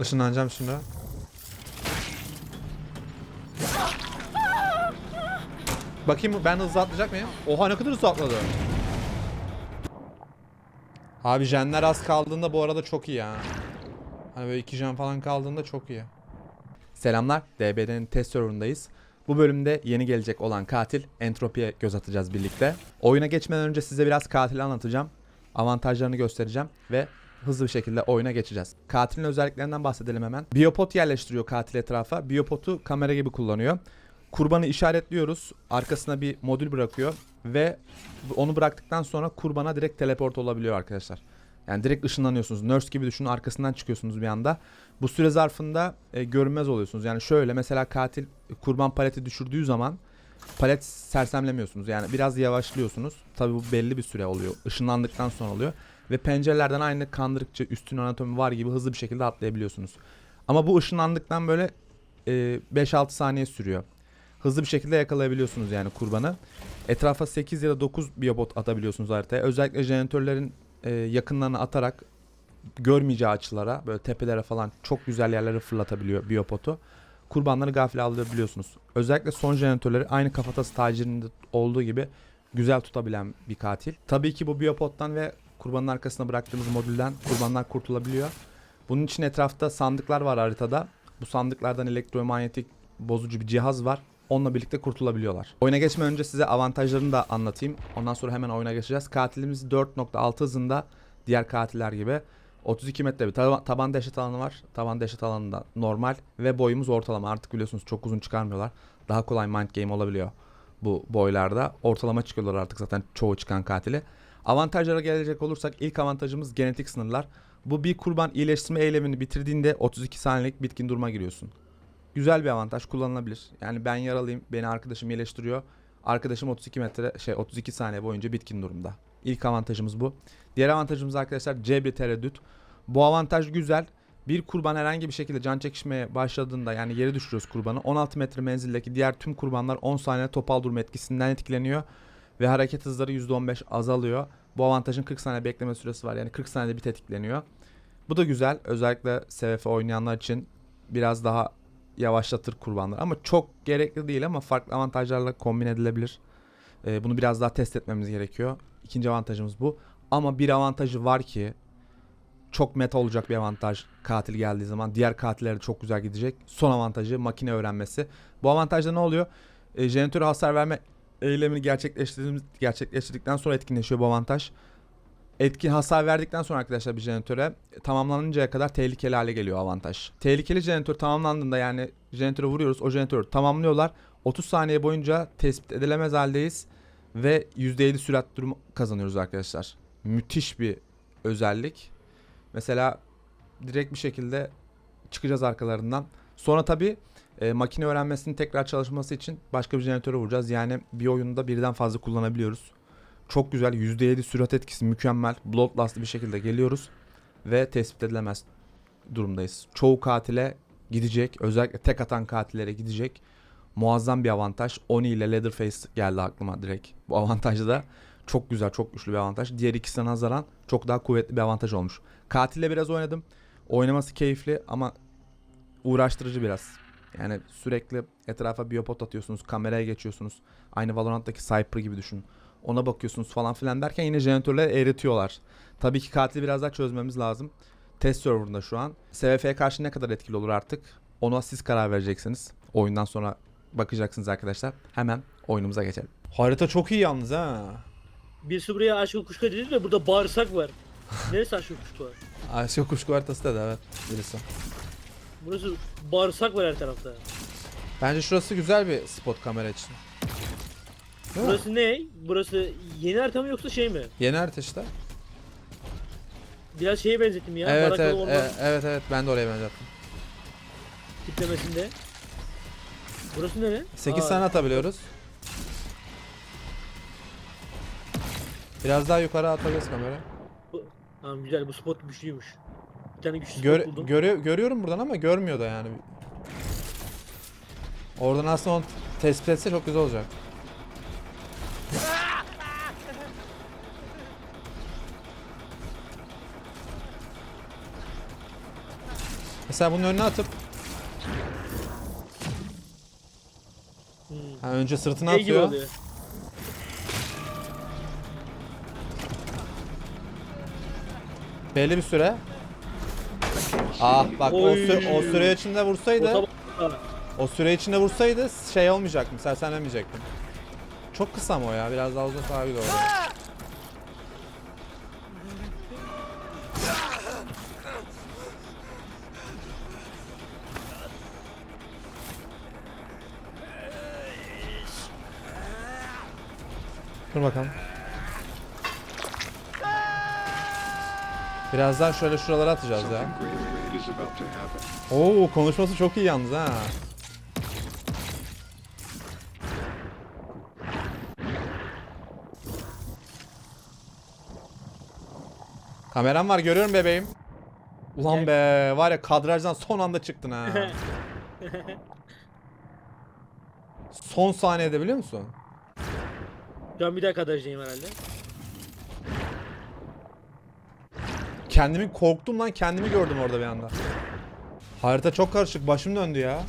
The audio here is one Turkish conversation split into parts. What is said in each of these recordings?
Işınlanacağım şimdi. Bakayım ben hızlı atlayacak mıyım? Oha ne kadar hızlı atladı. Abi jenler az kaldığında bu arada çok iyi ya. Hani böyle iki jen falan kaldığında çok iyi. Selamlar. DBD'nin test serverındayız. Bu bölümde yeni gelecek olan katil Entropi'ye göz atacağız birlikte. Oyuna geçmeden önce size biraz katili anlatacağım. Avantajlarını göstereceğim ve hızlı bir şekilde oyuna geçeceğiz. Katilin özelliklerinden bahsedelim hemen. Biopot yerleştiriyor katil etrafa. Biopotu kamera gibi kullanıyor. Kurbanı işaretliyoruz. Arkasına bir modül bırakıyor ve onu bıraktıktan sonra kurbana direkt teleport olabiliyor arkadaşlar. Yani direkt ışınlanıyorsunuz. Nurse gibi düşünün arkasından çıkıyorsunuz bir anda. Bu süre zarfında e, görünmez oluyorsunuz. Yani şöyle mesela katil kurban paleti düşürdüğü zaman palet sersemlemiyorsunuz. Yani biraz yavaşlıyorsunuz. Tabii bu belli bir süre oluyor. Işınlandıktan sonra oluyor. Ve pencerelerden aynı kandırıkça üstün anatomi var gibi hızlı bir şekilde atlayabiliyorsunuz. Ama bu ışınlandıktan böyle e, 5-6 saniye sürüyor. Hızlı bir şekilde yakalayabiliyorsunuz yani kurbanı. Etrafa 8 ya da 9 biobot atabiliyorsunuz haritaya. Özellikle jeneratörlerin e, yakınlarına atarak görmeyeceği açılara böyle tepelere falan çok güzel yerlere fırlatabiliyor biopotu. Kurbanları gafil alabiliyorsunuz. Özellikle son jeneratörleri aynı kafatası tacirinde olduğu gibi güzel tutabilen bir katil. Tabii ki bu biopottan ve kurbanın arkasına bıraktığımız modülden kurbanlar kurtulabiliyor. Bunun için etrafta sandıklar var haritada. Bu sandıklardan elektromanyetik bozucu bir cihaz var. Onunla birlikte kurtulabiliyorlar. Oyuna geçmeden önce size avantajlarını da anlatayım. Ondan sonra hemen oyuna geçeceğiz. Katilimiz 4.6 hızında diğer katiller gibi. 32 metre bir taba- taban dehşet alanı var. Taban dehşet alanı da normal ve boyumuz ortalama. Artık biliyorsunuz çok uzun çıkarmıyorlar. Daha kolay mind game olabiliyor bu boylarda. Ortalama çıkıyorlar artık zaten çoğu çıkan katili. Avantajlara gelecek olursak ilk avantajımız genetik sınırlar. Bu bir kurban iyileştirme eylemini bitirdiğinde 32 saniyelik bitkin duruma giriyorsun. Güzel bir avantaj kullanılabilir. Yani ben yaralıyım, beni arkadaşım iyileştiriyor. Arkadaşım 32 metre şey 32 saniye boyunca bitkin durumda. İlk avantajımız bu. Diğer avantajımız arkadaşlar cebri tereddüt. Bu avantaj güzel. Bir kurban herhangi bir şekilde can çekişmeye başladığında yani yere düşürüyoruz kurbanı. 16 metre menzildeki diğer tüm kurbanlar 10 saniye topal durma etkisinden etkileniyor. Ve hareket hızları %15 azalıyor. Bu avantajın 40 saniye bekleme süresi var. Yani 40 saniyede bir tetikleniyor. Bu da güzel. Özellikle SVF oynayanlar için biraz daha yavaşlatır kurbanlar. Ama çok gerekli değil ama farklı avantajlarla kombin edilebilir. Ee, bunu biraz daha test etmemiz gerekiyor. İkinci avantajımız bu. Ama bir avantajı var ki çok meta olacak bir avantaj katil geldiği zaman. Diğer katillere de çok güzel gidecek. Son avantajı makine öğrenmesi. Bu avantajda ne oluyor? E, jeneratöre hasar verme eylemini gerçekleştirdiğimiz gerçekleştirdikten sonra etkinleşiyor bu avantaj. Etkin hasar verdikten sonra arkadaşlar bir jeneratöre tamamlanıncaya kadar tehlikeli hale geliyor avantaj. Tehlikeli jeneratör tamamlandığında yani jeneratöre vuruyoruz o jeneratörü tamamlıyorlar. 30 saniye boyunca tespit edilemez haldeyiz ve %7 sürat durumu kazanıyoruz arkadaşlar. Müthiş bir özellik. Mesela direkt bir şekilde çıkacağız arkalarından. Sonra tabi makine öğrenmesinin tekrar çalışması için başka bir jeneratöre vuracağız. Yani bir oyunda birden fazla kullanabiliyoruz. Çok güzel %7 sürat etkisi mükemmel. Bloodlust'lı bir şekilde geliyoruz ve tespit edilemez durumdayız. Çoğu katile gidecek. Özellikle tek atan katillere gidecek. Muazzam bir avantaj. Oni ile Leatherface geldi aklıma direkt. Bu avantajı da çok güzel, çok güçlü bir avantaj. Diğer ikisine nazaran çok daha kuvvetli bir avantaj olmuş. Katille biraz oynadım. Oynaması keyifli ama uğraştırıcı biraz. Yani sürekli etrafa biopot atıyorsunuz, kameraya geçiyorsunuz. Aynı Valorant'taki Cypher gibi düşün. Ona bakıyorsunuz falan filan derken yine jeneratörleri eritiyorlar. Tabii ki katili biraz daha çözmemiz lazım. Test serverında şu an. SVF'ye karşı ne kadar etkili olur artık? Ona siz karar vereceksiniz. Oyundan sonra bakacaksınız arkadaşlar. Hemen oyunumuza geçelim. Harita çok iyi yalnız ha. Birisi buraya aşkı kuşku dedi ve burada bağırsak var. Neresi aşkı kuşku var? Asya kuşku haritası dedi evet. Birisi. Burası bağırsak var her tarafta. Bence şurası güzel bir spot kamera için. Değil mi? Burası ne? Burası yeni harita mı yoksa şey mi? Yeni harita işte. Biraz şeye benzettim ya. evet, Barakalı evet, orman evet, evet, evet, ben de oraya benzettim. tiplemesinde. Burası nere? 8 Aa, tane atabiliyoruz. Biraz daha yukarı atabiliriz kamera. Tamam güzel bu spot güçlüymüş. Tane güçlü Gör, buldum. görüyor, görüyorum buradan ama görmüyor da yani. Oradan aslında onu tespit etse çok güzel olacak. Mesela bunun önüne atıp Hmm. ha, önce sırtına Şey atıyor. Belli bir süre. Ah bak o, Oy. sü- o süre içinde vursaydı o süre içinde vursaydı şey olmayacaktım. Sersemlemeyecektim. Çok kısa mı o ya? Biraz daha uzun iyi olur. Dur bakalım. Birazdan şöyle şuralara atacağız ya. Something great is about to happen. Oo konuşması çok iyi yalnız ha. Kameram var görüyorum bebeğim. Ulan be var ya kadrajdan son anda çıktın ha. son saniyede biliyor musun? An bir daha kadrajdayım herhalde. Kendimi korktum lan kendimi gördüm orada bir anda. Harita çok karışık başım döndü ya.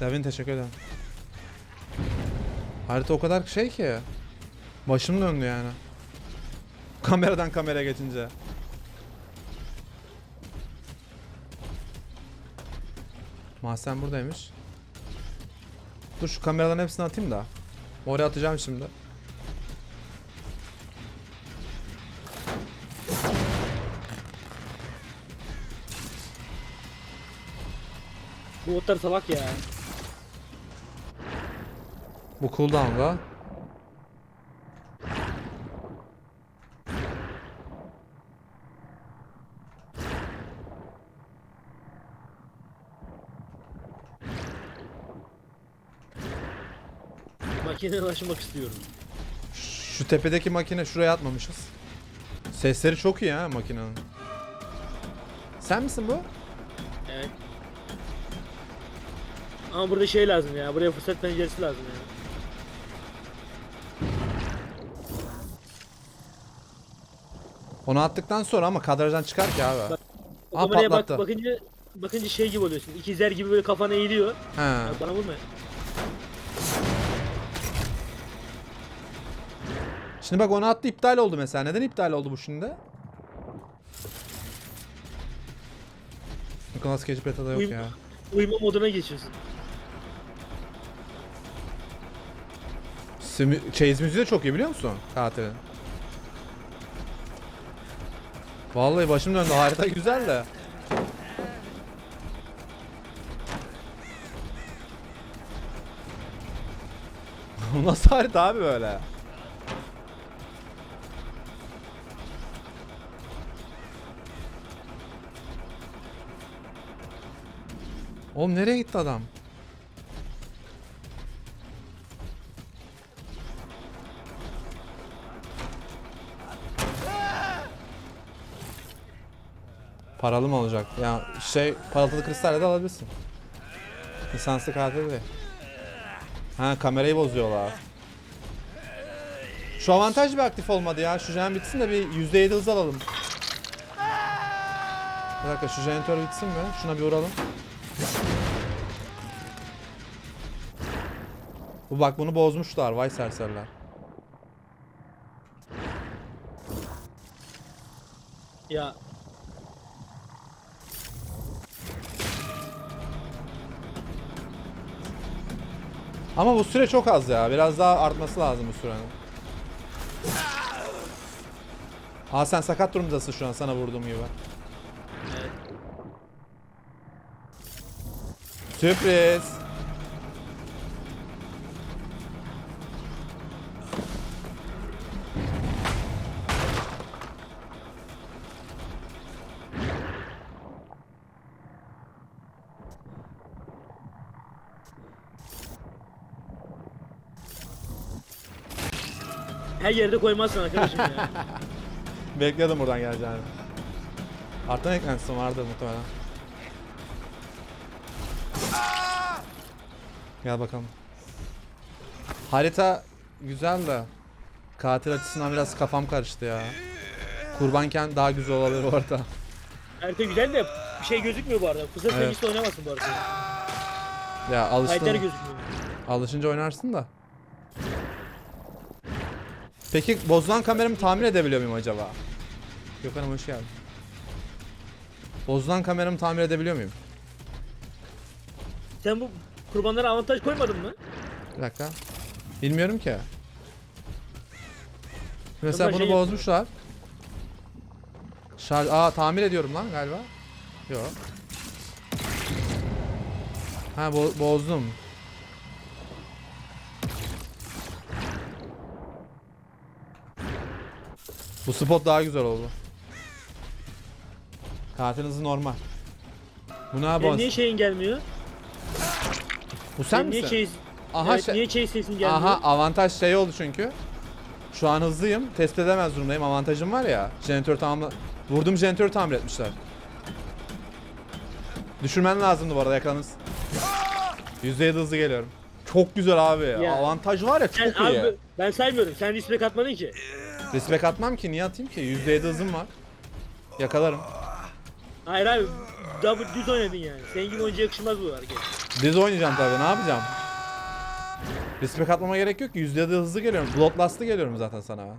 Devin teşekkür ederim. Harita o kadar şey ki. Başım döndü yani. Kameradan kameraya geçince. Mahsen buradaymış. Dur şu kameraların hepsini atayım da. Oraya atacağım şimdi. Bu botlar salak ya. Bu cooldown'da. Makineye ulaşmak istiyorum. Şu tepedeki makine şuraya atmamışız. Sesleri çok iyi ha makinenin. Sen misin bu? Ama burada şey lazım ya. Buraya fırsat penceresi lazım ya. Onu attıktan sonra ama kadrajdan çıkar ki abi. Bak, O Aa, kameraya bak, patlattı. bakınca bakınca şey gibi oluyorsun. İkizler gibi böyle kafana eğiliyor. He. Ya bana vurma. Şimdi bak onu attı iptal oldu mesela. Neden iptal oldu bu şimdi? Nicolas Cage beta'da yok Uyum- ya. Uyuma moduna geçiyorsun. Simi- Chase müziği de çok iyi biliyor musun? Katilin. Vallahi başım döndü. Harita güzel de. Nasıl harita abi böyle? Oğlum nereye gitti adam? Paralı mı olacak? Ya şey parıltılı kristalle de alabilirsin. Lisanslı katil değil. Ha kamerayı bozuyorlar. Şu avantaj bir aktif olmadı ya. Şu jen bitsin de bir %7 hız alalım. Bir dakika şu jeneratör bitsin mi? Şuna bir vuralım. Bu bak bunu bozmuşlar. Vay serseriler. Ya Ama bu süre çok az ya. Biraz daha artması lazım bu sürenin. Aa sen sakat durumdasın şu an sana vurduğum gibi. evet. Sürpriz. Her yerde koymazsın arkadaşım ya. Bekliyordum buradan geleceğini. Artan eklentisi vardır muhtemelen. Gel bakalım. Harita güzel de katil açısından biraz kafam karıştı ya. Kurbanken daha güzel olabilir orada. Harita güzel de bir şey gözükmüyor bu arada. Fırsat Evet. oynamasın bu arada. Ya alıştın, gözükmüyor. alışınca oynarsın da. Peki bozulan kameramı tamir edebiliyor muyum acaba? Gökhan'ım hoş geldin. Bozulan kameramı tamir edebiliyor muyum? Sen bu kurbanlara avantaj koymadın mı? Bir dakika. Bilmiyorum ki. Mesela bunu şey bozmuşlar. Şarj... Aa tamir ediyorum lan galiba. Yok. Ha bo- bozdum. Bu spot daha güzel oldu. Katil hızı normal. Bu ne yapalım? niye şeyin gelmiyor? Bu sen Ya niye misin? chase, Aha evet, şey- niye chase sesin gelmiyor? Aha avantaj şey oldu çünkü. Şu an hızlıyım. Tespit edemez durumdayım. Avantajım var ya. Jeneratör tamamla... Vurdum jeneratörü tamir etmişler. Düşürmen lazımdı bu arada yakalanız. %7 hızlı geliyorum. Çok güzel abi. Ya. Avantaj var ya Sen, çok iyi. abi, ben saymıyorum. Sen respect atmadın ki. Respek atmam ki niye atayım ki? %7 hızım var. Yakalarım. Hayır abi. Double düz oynadın yani. Senin gibi oyuncuya yakışmaz bu hareket. Diz oynayacağım tabii ne yapacağım? Respek atmama gerek yok ki %7 hızlı geliyorum. Bloodlust'lı geliyorum zaten sana ben.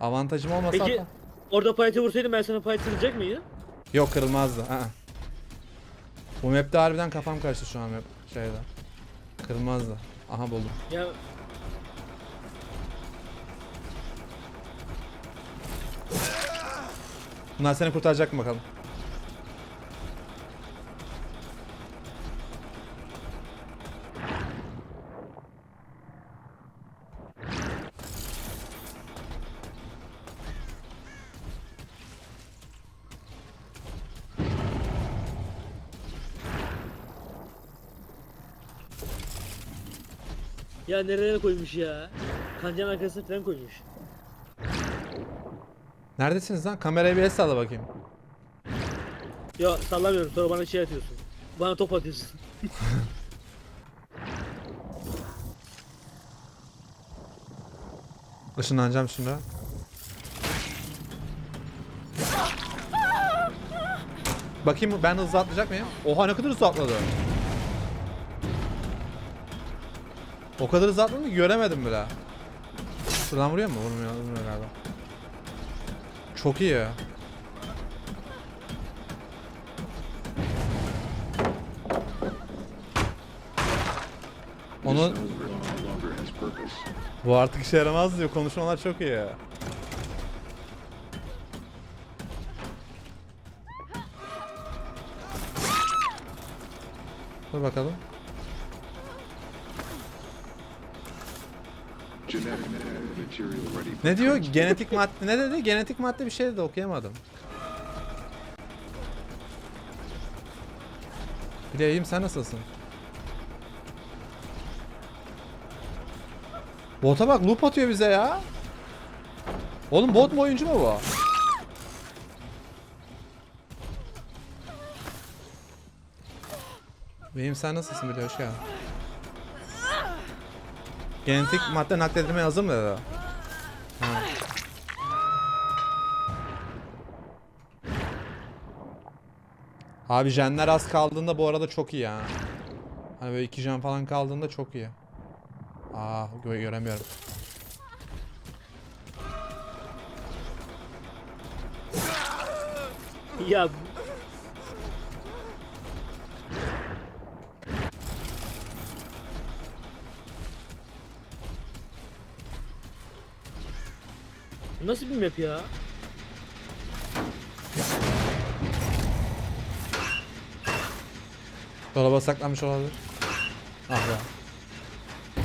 Avantajım olmasa Peki atmam. orada payete vursaydın ben sana payet vuracak mıydı? Yok kırılmazdı. Aa. Bu map'te harbiden kafam karıştı şu an map şeyde. Kırılmazdı. Aha buldum. Ya Bunlar seni kurtaracak mı bakalım? Ya nerelere koymuş ya? Kancanın arkasına falan koymuş. Neredesiniz lan? Kamerayı bir el salla bakayım. Ya sallamıyorum sonra bana şey atıyorsun. Bana top atıyorsun. Işınlanacağım şimdi. Bakayım ben hızlı atlayacak mıyım? Oha ne kadar hızlı atladı. O kadar hızlı atladı ki göremedim bile. Şuradan vuruyor mu? Vurmuyor, vurmuyor galiba. Çok iyi ya. Onu bu artık işe yaramaz diyor. Konuşmalar çok iyi ya. Dur bakalım. Ne diyor? Genetik madde ne dedi? Genetik madde bir şey dedi okuyamadım. İyiyim sen nasılsın? Bota bak loop atıyor bize ya. Oğlum bot mu oyuncu mu bu? Benim sen nasılsın bile hoş geldin. Genetik madde nakledilmeye hazır mı dedi? Ha. Abi jenler az kaldığında bu arada çok iyi ya. Hani böyle iki jen falan kaldığında çok iyi. Aa gö- göremiyorum. Ya Nasıl bir map ya? Dolaba saklanmış olabilir. Ah be. Ha,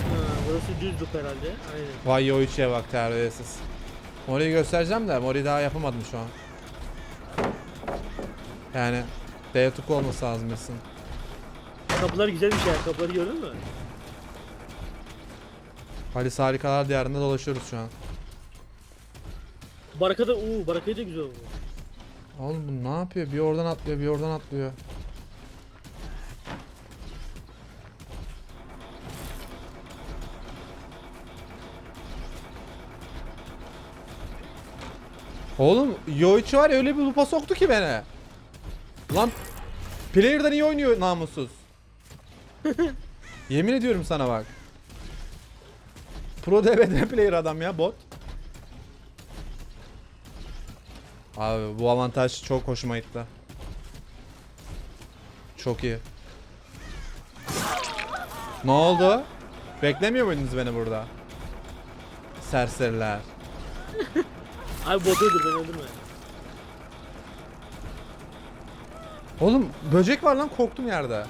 burası düz loop herhalde. Aynen. Vay yo içe bak terbiyesiz. Mori'yi göstereceğim de Mori daha yapamadım şu an. Yani D tuku olması lazım bilsin. Kapılar güzelmiş ya. Kapıları gördün mü? Halis Harikalar Diyarı'nda dolaşıyoruz şu an. Baraka da uuu barakayı da güzel oldu. Oğlum bu ne yapıyor? Bir oradan atlıyor, bir oradan atlıyor. Oğlum Yoichi var ya öyle bir lupa soktu ki beni. Lan player'dan iyi oynuyor namussuz. Yemin ediyorum sana bak. Pro DBD player adam ya bot. Abi bu avantaj çok hoşuma gitti. Çok iyi. Ne oldu? Beklemiyor muydunuz beni burada? Serseriler. Abi bot öldür beni öldürme. Oğlum böcek var lan korktum yerde.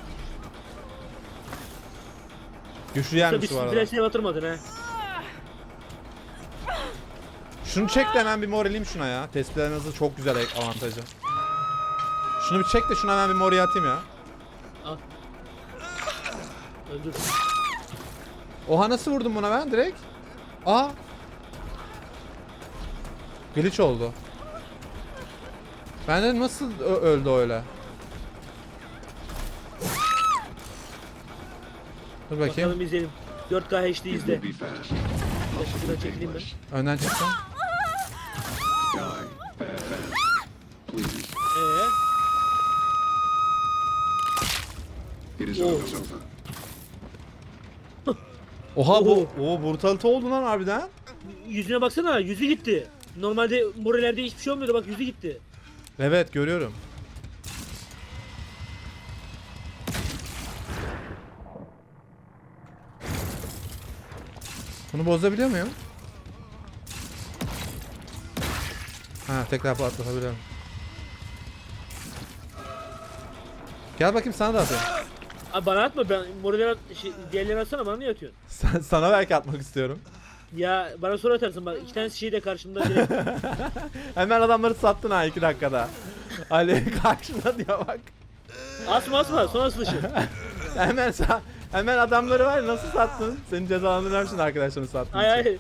Güçlü Yoksa yermiş bir bu arada. flash batırmadın ha. Şunu çek de hemen bir moralim şuna ya. Tespitlerin hızı çok güzel avantajı. Şunu bir çek de şuna hemen bir mori atayım ya. Al. Öldür. Oha nasıl vurdum buna ben direkt? Aa. Glitch oldu. Ben de nasıl öldü öyle? Dur bakayım. Bakalım izleyelim. 4K HD izle. Şuradan çekileyim ben. Önden çıktım. Ee, It is Oh. Oha bu Oo. o brutalite oldu lan harbiden. yüzüne baksana yüzü gitti. Normalde morelerde hiçbir şey olmuyordu bak yüzü gitti. Evet görüyorum. Bunu bozabiliyor muyum? Ha tekrar patlatabiliyorum. Gel bakayım sana da atayım. Abi bana atma ben moreller at, şey, diğerleri atsana bana niye atıyorsun? Sen- sana belki atmak istiyorum. Ya bana sonra atarsın bak iki tane şey de karşımda direkt. Hemen adamları sattın ha iki dakikada. Ali karşına diyor bak. asma asma son asılışı. Hemen sa- hemen adamları var ya, nasıl sattın? Seni cezalandıracağım şimdi arkadaşlarını sattın. Ay ay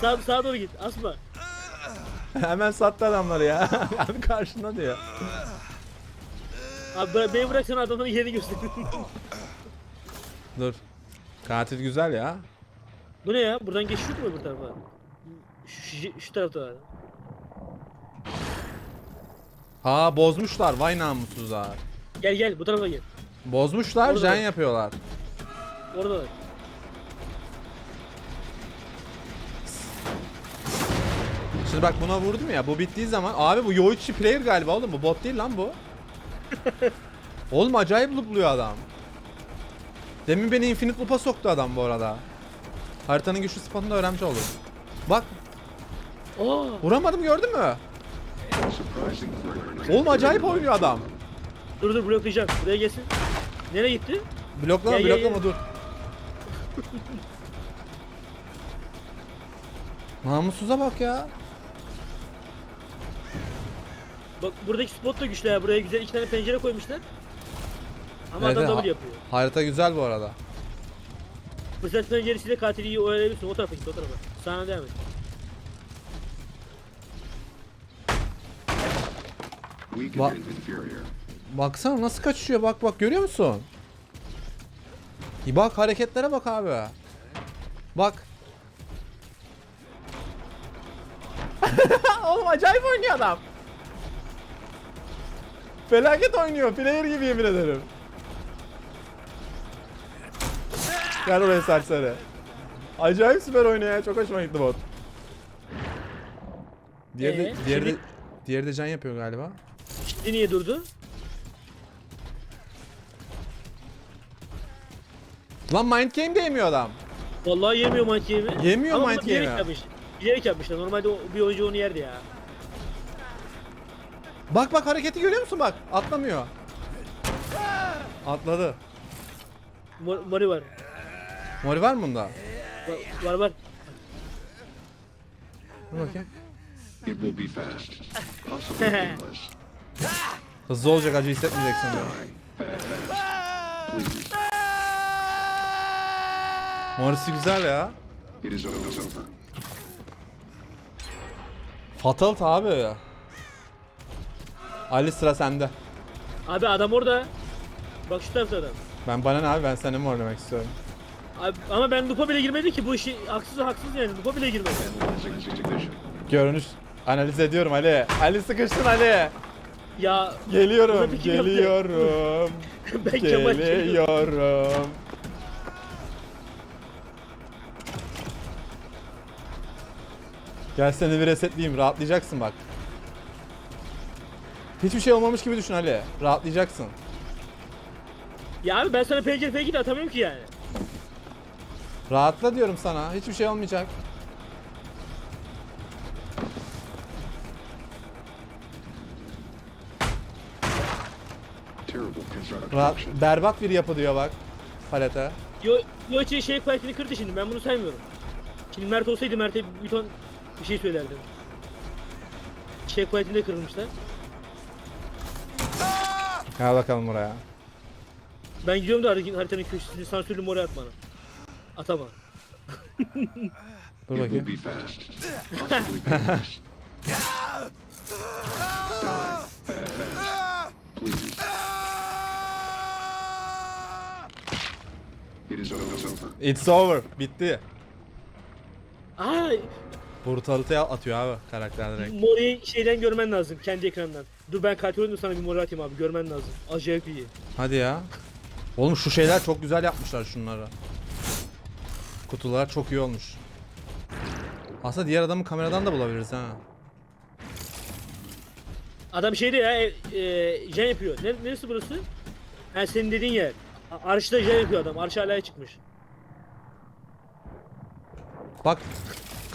sağ, sağa doğru git asma. Hemen sattı adamları ya. Abi karşında diyor. Abi bıra- beni bıraksana adamların yerini göster. Dur. Katil güzel ya. Bu ne ya? Buradan geçiyor mu bu tarafa? Şu, şu, şu tarafta var. Aa bozmuşlar vay namussuzlar. Gel gel bu tarafa gel. Bozmuşlar Orada jen yapıyorlar. Orada var. Şimdi bak buna vurdum ya bu bittiği zaman abi bu Yoichi player galiba oğlum bu bot değil lan bu. oğlum acayip loopluyor adam. Demin beni infinite loop'a soktu adam bu arada. Haritanın güçlü spotunu öğrenmiş oldum. Bak Aa, vuramadım gördün mü? Oğlum acayip oynuyor adam. dur dur bloklayacağım. Buraya gelsin. Nereye gitti? Bloklama gel, bloklama gel. dur. Namussuza bak ya. Bak buradaki spot da güçlü ya. Buraya güzel iki tane pencere koymuşlar. Ama Evet, adam double yapıyor. Harita güzel bu arada. Fırsat penceresiyle katili iyi oyalayabilirsin. O tarafa git o tarafa. Sağına devam et. Weak Ba- and inferior. Baksana nasıl kaçışıyor bak bak görüyor musun? İyi bak hareketlere bak abi. Bak. Oğlum acayip oynuyor adam. Felaket oynuyor. Player gibi yemin ederim. Gel oraya serseri. Acayip süper oynuyor ya. Çok hoşuma gitti bot. Diğeri de, Ee, diğeri de, şimdi- diğeri de can yapıyor galiba. Şimdi niye durdu? Lan mind game de yemiyor adam. Vallahi yemiyor mind game'i. Yemiyor Ama mind bunu bilerek game'i. yapmış. Bilerek yapmışlar. Normalde o, bir oyuncu onu yerdi ya. Bak bak hareketi görüyor musun bak atlamıyor. Atladı. Mor, mori var. Mori var mı bunda? Var var. var. Dur bakayım. It will be fast. Possibly painless. Hızlı olacak acı hissetmeyeceksin diyor. Morisi güzel ya. It is almost over. Fatality abi. Ali sıra sende. Abi adam orada. Bak şu tarafta adam. Ben bana ne abi ben seninle mi oynamak istiyorum. Abi, ama ben lupa bile girmedi ki bu işi haksız haksız yani lupa bile girmedi. Analyzing ignition. Görünüş Analiz ediyorum Ali. Ali sıkıştın Ali. Ya Geliyorum, bir kim geliyorum. ben Kemal geliyorum. geliyorum. Gel seni bir resetleyeyim. Rahatlayacaksın bak. Hiçbir şey olmamış gibi düşün Ali. Rahatlayacaksın. Ya abi ben sana pencere fake de atamıyorum ki yani. Rahatla diyorum sana. Hiçbir şey olmayacak. Rahat, berbat bir yapı diyor bak. Palete. Yo, yo için şey kuvvetini kırdı şimdi ben bunu saymıyorum. Şimdi Mert olsaydı Mert'e bir ton bir şey söylerdim. Şey kuvvetini de kırılmışlar. Gel bakalım buraya. Ben gidiyorum da haritanın haritanın köşesini sansürlü mora at bana. Atama. Dur It will bakayım. be fast. Possibly painless. Please. It is over. It's over. Bitti. Aa, Brutalite atıyor abi karakter direkt. Mori'yi şeyden görmen lazım kendi ekrandan. Dur ben katil oldum sana bir Mori atayım abi görmen lazım. Acayip iyi. Hadi ya. Oğlum şu şeyler çok güzel yapmışlar şunları. Kutular çok iyi olmuş. Aslında diğer adamı kameradan da bulabiliriz ha. Adam şeyde ya e, e, jen yapıyor. Ne, neresi burası? Ha senin dediğin yer. A- Arşta jen yapıyor adam. Arş hala çıkmış. Bak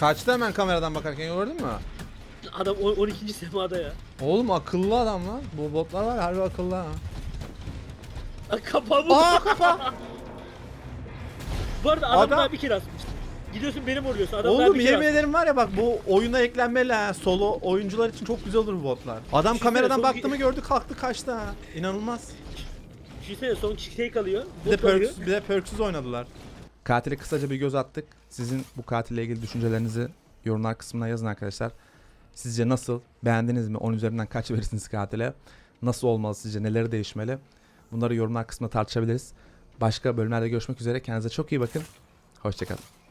kaçtı hemen kameradan bakarken gördün mü? Adam on- 12. semada ya. Oğlum akıllı adam lan. Bu botlar var ya, harbi akıllı ha. Aa, Kapağı bu. Aa kafa. Bu arada adam, Adam- daha bir kere atmıştı. Gidiyorsun beni vuruyorsun. Adam daha Oğlum bir kere yemin ederim var ya bak bu oyuna eklenmeli ha. Solo oyuncular için çok güzel olur bu botlar. Adam Düşünsene, kameradan son- baktı mı gördü kalktı kaçtı ha. İnanılmaz. Düşünsene son şey kalıyor. Bir de, bot kalıyor. perks, bir de perksüz oynadılar. Katile kısaca bir göz attık. Sizin bu katille ilgili düşüncelerinizi yorumlar kısmına yazın arkadaşlar. Sizce nasıl? Beğendiniz mi? 10 üzerinden kaç verirsiniz katile? Nasıl olmalı sizce? Neleri değişmeli? Bunları yorumlar kısmında tartışabiliriz. Başka bölümlerde görüşmek üzere. Kendinize çok iyi bakın. Hoşçakalın.